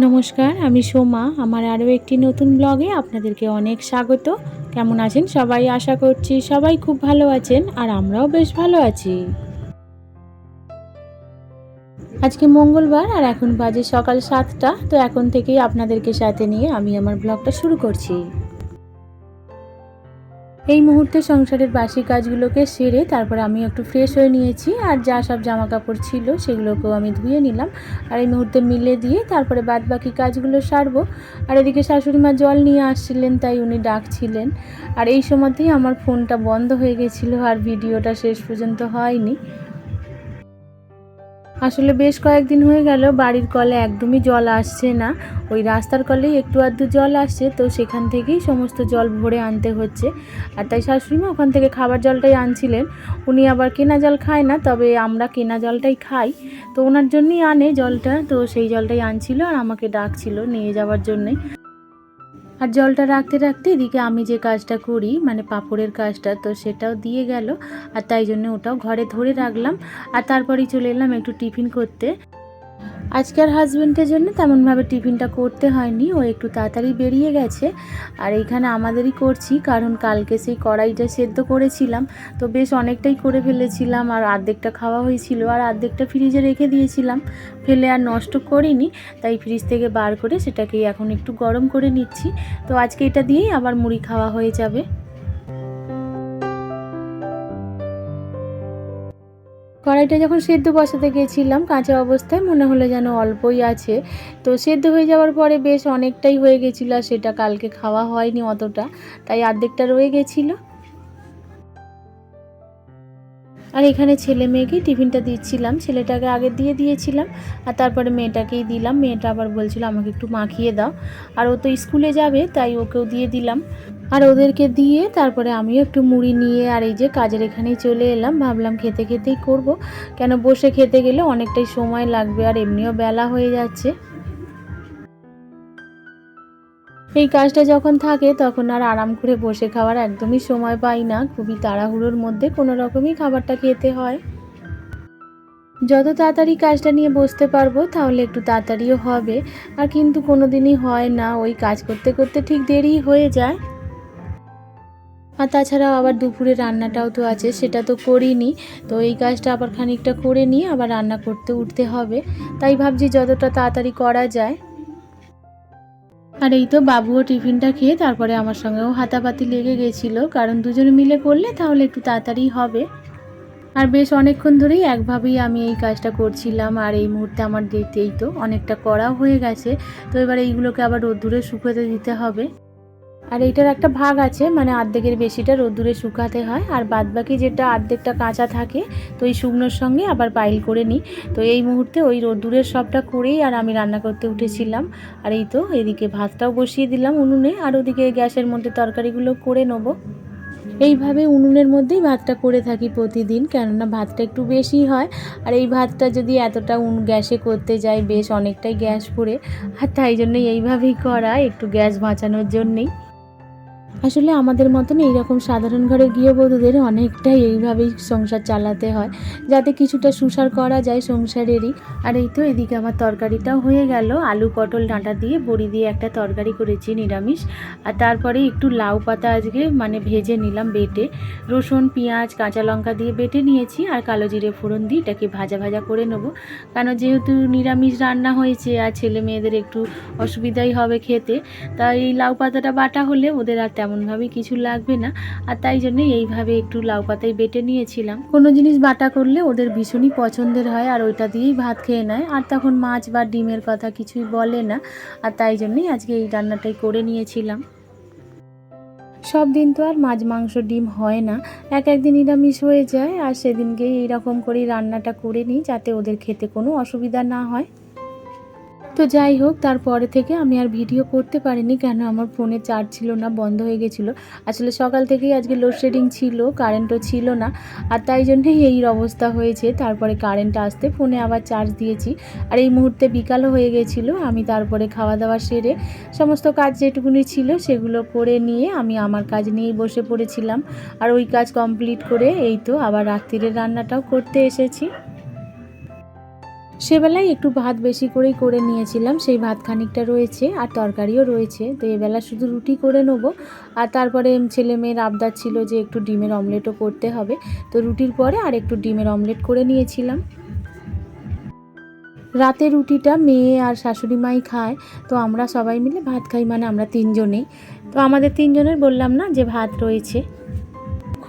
নমস্কার, আমি সোমা। আমার আরও একটি নতুন ব্লগে আপনাদেরকে অনেক স্বাগত। কেমন আছেন সবাই? আশা করছি সবাই খুব ভালো আছেন আর আমরাও বেশ ভালো আছি। আজকে মঙ্গলবার আর এখন বাজে সকাল সাতটা। তো এখন থেকেই আপনাদেরকে সাথে নিয়ে আমি আমার ব্লগটা শুরু করছি। এই মুহূর্তে সংসারের বাসি কাজগুলোকে সেরে তারপর আমি একটু ফ্রেশ হয়ে নিয়েছি আর যা সব জামা কাপড় ছিল সেগুলোকেও আমি ধুয়ে নিলাম। আর এই মুহূর্তে মিলে দিয়ে তারপরে বাদ বাকি কাজগুলো সারবো। আর এদিকে শাশুড়ি মা জল নিয়ে আসছিলেন, তাই উনি ডাকছিলেন। আর এই সময়তেই আমার ফোনটা বন্ধ হয়ে গেছিল আর ভিডিওটা শেষ পর্যন্ত হয়নি। আসলে বেশ কয়েকদিন হয়ে গেল, বাড়ির কলে একদমই জল আসছে না। ওই রাস্তার কলেই একটু আধটু জল আসছে, তো সেখান থেকেই সমস্ত জল ভরে আনতে হচ্ছে। আর তাই শাশুড়িমা ওখান থেকে খাবার জলটাই আনছিলেন। উনি আবার কেনা জল খায় না, তবে আমরা কেনা জলটাই খাই। তো ওনার জন্যই আনে জলটা, তো সেই জলটাই আনছিল আর আমাকে ডাকছিল নিয়ে যাওয়ার জন্যে। আর জলটা রাখতে রাখতে এদিকে আমি যে কাজটা করি মানে পাপড়ের কাজটা, তো সেটাও দিয়ে গেল। আর তাই জন্য ওটাও ঘরে ধরে রাখলাম। আর তারপরেই চলে এলাম একটু টিফিন করতে। আজকে আর হাজব্যান্ডের জন্য তেমনভাবে টিফিনটা করতে হয়নি, ও একটু তাড়াতাড়ি বেরিয়ে গেছে। আর এইখানে আমাদেরই করছি, কারণ কালকে সেই কড়াইটা সেদ্ধ করেছিলাম, তো বেশ অনেকটাই করে ফেলেছিলাম, আর অর্ধেকটা খাওয়া হয়েছিল, আর অর্ধেকটা ফ্রিজে রেখে দিয়েছিলাম। ফেলে আর নষ্ট করিনি, তাই ফ্রিজ থেকে বার করে সেটাকে এখন একটু গরম করে নিচ্ছি। তো আজকে এটা দিয়েই আবার মুড়ি খাওয়া হয়ে যাবে। কড়াইটা যখন সেদ্ধ বসাতে গেছিলাম, কাঁচা অবস্থায় মনে হলো যেন অল্পই আছে। তো সেদ্ধ হয়ে যাওয়ার পরে বেশ অনেকটাই হয়ে গেছিল আর সেটা কালকে খাওয়া হয়নি অতটা, তাই অর্ধেকটা রয়ে গেছিল। আর এখানে ছেলে মেয়েকে টিফিনটা দিচ্ছিলাম। ছেলেটাকে আগে দিয়ে দিয়েছিলাম আর তারপরে মেয়েটাকেই দিলাম। মেয়েটা আবার বলছিল, আমাকে একটু মাখিয়ে দাও। আর ও তো স্কুলে যাবে, তাই ওকেও দিয়ে দিলাম। আর ওদেরকে দিয়ে তারপরে আমিও একটু মুড়ি নিয়ে আর এই যে কাজের এখানেই চলে এলাম। ভাবলাম খেতে খেতেই করব। কেন বসে খেতে গেলে অনেকটাই সময় লাগবে আর এমনিও বেলা হয়ে যাচ্ছে। এই কাজটা যখন থাকে, তখন আর আরাম করে বসে খাওয়ার একদমই সময় পাই না। খুবই তাড়াহুড়োর মধ্যে কোনো রকমই খাবারটা খেতে হয়। যত তাড়াতাড়ি কাজটা নিয়ে বসতে পারব, তাহলে একটু তাড়াতাড়িও হবে। আর কিন্তু কোনো দিনই হয় না, ওই কাজ করতে করতে ঠিক দেরি হয়ে যায়। আর তাছাড়াও আবার দুপুরে রান্নাটাও তো আছে, সেটা তো করিনি। তো এই কাজটা আবার খানিকটা করে নিয়ে আবার রান্না করতে উঠতে হবে। তাই ভাবছি যতটা তাড়াতাড়ি করা যায়। আর এই তো বাবুও টিফিনটা খেয়ে তারপরে আমার সঙ্গেও হাতাপাতি লেগে গেছিল। কারণ দুজনে মিলে করলে তাহলে একটু তাড়াতাড়ি হবে। আর বেশ অনেকক্ষণ ধরেই একভাবেই আমি এই কাজটা করছিলাম আর এই মুহূর্তে আমার দেখতেই তো অনেকটা করাও হয়ে গেছে। তো এবার এইগুলোকে আবার রোদ্দুরে শুকোতে দিতে হবে। আর এইটার একটা ভাগ আছে মানে অর্ধেকের বেশিটা রোদ্দুরে শুকাতে হয়, আর বাদবাকি যেটা অর্ধেকটা কাঁচা থাকে, তো এই শুকনোর সঙ্গে আবার পাইল করে নিই। তো এই মুহূর্তে ওই রোদ্দুরের সবটা করেই আর আমি রান্না করতে উঠেছিলাম। আর এই তো এদিকে ভাতটাও বসিয়ে দিলাম উনুনে, আর ওদিকে গ্যাসের মধ্যে তরকারিগুলো করে নেব। এইভাবে উনুনের মধ্যেই ভাতটা করে থাকি প্রতিদিন, কেননা ভাতটা একটু বেশি হয়। আর এই ভাতটা যদি এতটা উন গ্যাসে করতে যাই, বেশ অনেকটাই গ্যাস পড়ে। আর তাই জন্যই এইভাবেই করা, একটু গ্যাস বাঁচানোর জন্যেই। আসলে আমাদের মতন এইরকম সাধারণ ঘরের গৃহবধূদের অনেকটাই এইভাবেই সংসার চালাতে হয়, যাতে কিছুটা সুসার করা যায় সংসারেরই। আর এই তো এদিকে আমার তরকারিটাও হয়ে গেল। আলু, পটল, ডাঁটা দিয়ে, বড়ি দিয়ে একটা তরকারি করেছি নিরামিষ। আর তারপরে একটু লাউ পাতা আজকে মানে ভেজে নিলাম বেটে। রসুন, পেঁয়াজ, কাঁচা লঙ্কা দিয়ে বেটে নিয়েছি আর কালো জিরে ফোড়ন দিয়ে এটাকে ভাজা ভাজা করে নেব। কারণ যেহেতু নিরামিষ রান্না হয়েছে আর ছেলে মেয়েদের একটু অসুবিধাই হবে খেতে, তাই এই লাউ পাতাটা বাটা হলে ওদের আর তেমনভাবে কিছু লাগবে না। আর তাই জন্য এইভাবে একটু লাউ পাতায় বেটে নিয়েছিলাম। কোনো জিনিস বাটা করলে ওদের ভীষণই পছন্দের হয় আর ওইটা দিয়েই ভাত খেয়ে নেয়। আর তখন মাছ বা ডিমের কথা কিছুই বলে না। আর তাই জন্যই আজকে এই রান্নাটাই করে নিয়েছিলাম। সব দিন তো আর মাছ, মাংস, ডিম হয় না। এক একদিন নিরামিষ হয়ে যায় আর সেদিনকে এইরকম করেই রান্নাটা করে নিই যাতে ওদের খেতে কোনো অসুবিধা না হয়। তো যাই হোক, তারপরে থেকে আমি আর ভিডিও করতে পারিনি কেন আমার ফোনে চার্জ ছিল না, বন্ধ হয়ে গেছিল। আসলে সকাল থেকেই আজকে লোডশেডিং ছিল কারেন্টও ছিল না। আর তাই জন্যই এই অবস্থা হয়েছে, তারপরে কারেন্ট আসতে ফোনে আবার চার্জ দিয়েছি। আর এই মুহূর্তে বিকালও হয়ে গেছিল, আমি তারপরে খাওয়া দাওয়া সেরে সমস্ত কাজ যেটুকুনি ছিল সেগুলো করে নিয়ে আমি আমার কাজ নিয়েই বসে পড়েছিলাম। আর ওই কাজ কমপ্লিট করে এই তো আবার রাত্রিরের রান্নাটাও করতে এসেছি। সেবেলায় একটু ভাত বেশি করেই করে নিয়েছিলাম, সেই ভাত খানিকটা রয়েছে আর তরকারিও রয়েছে, তো এবেলা শুধু রুটি করে নেব। আর তারপরে ছেলে মেয়ের আবদার ছিল যে একটু ডিমের অমলেটও করতে হবে, তো রুটির পরে আর একটু ডিমের অমলেট করে নিয়েছিলাম। রাতে রুটিটা মেয়ে আর শাশুড়ি মাই খায়, তো আমরা সবাই মিলে ভাত খাই মানে আমরা তিনজনেই। তো আমাদের তিনজনের বললাম না যে ভাত রয়েছে।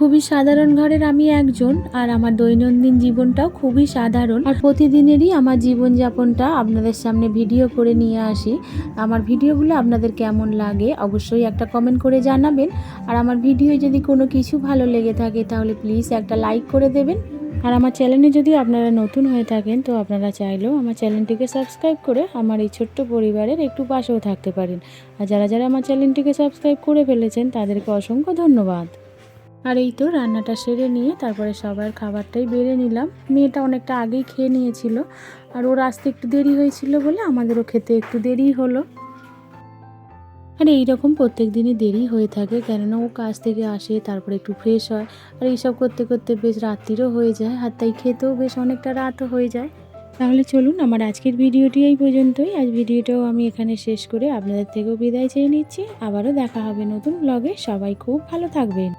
খুবই সাধারণ ঘরের আমি একজন, আর আমার দৈনন্দিন জীবনটাও খুবই সাধারণ। আর প্রতিদিনেরই আমার জীবনযাপনটা আপনাদের সামনে ভিডিও করে নিয়ে আসি। আমার ভিডিওগুলো আপনাদের কেমন লাগে অবশ্যই একটা কমেন্ট করে জানাবেন। আর আমার ভিডিও যদি কোনো কিছু ভালো লেগে থাকে তাহলে প্লিজ একটা লাইক করে দেবেন। আর আমার চ্যানেলে যদি আপনারা নতুন হয়ে থাকেন তো আপনারা চাইলেও আমার চ্যানেলটিকে সাবস্ক্রাইব করে আমার এই ছোট্ট পরিবারের একটু পাশেও থাকতে পারেন। আর যারা যারা আমার চ্যানেলটিকে সাবস্ক্রাইব করে ফেলেছেন তাদেরকে অসংখ্য ধন্যবাদ। আর এই তো রান্নাটা সেরে নিয়ে তারপরে সবার খাবারটাই বেড়ে নিলাম। মেয়েটা অনেকটা আগেই খেয়ে নিয়েছিল আর ওর আসতে একটু দেরি হয়েছিল বলে আমাদেরও খেতে একটু দেরি হলো। আর এইরকম প্রত্যেক দিনই দেরি হয়ে থাকে কেননা ও কাজ থেকে আসে, তারপরে একটু ফ্রেশ হয় আর এইসব করতে করতে বেশ রাত্রিরও হয়ে যায় আর তাই খেতেও বেশ অনেকটা রাতও হয়ে যায়। তাহলে চলুন আমার আজকের ভিডিওটি এই পর্যন্তই। আজ ভিডিওটাও আমি এখানে শেষ করে আপনাদের থেকেও বিদায় চেয়ে নিচ্ছি। আবারও দেখা হবে নতুন ব্লগে সবাই খুব ভালো থাকবেন।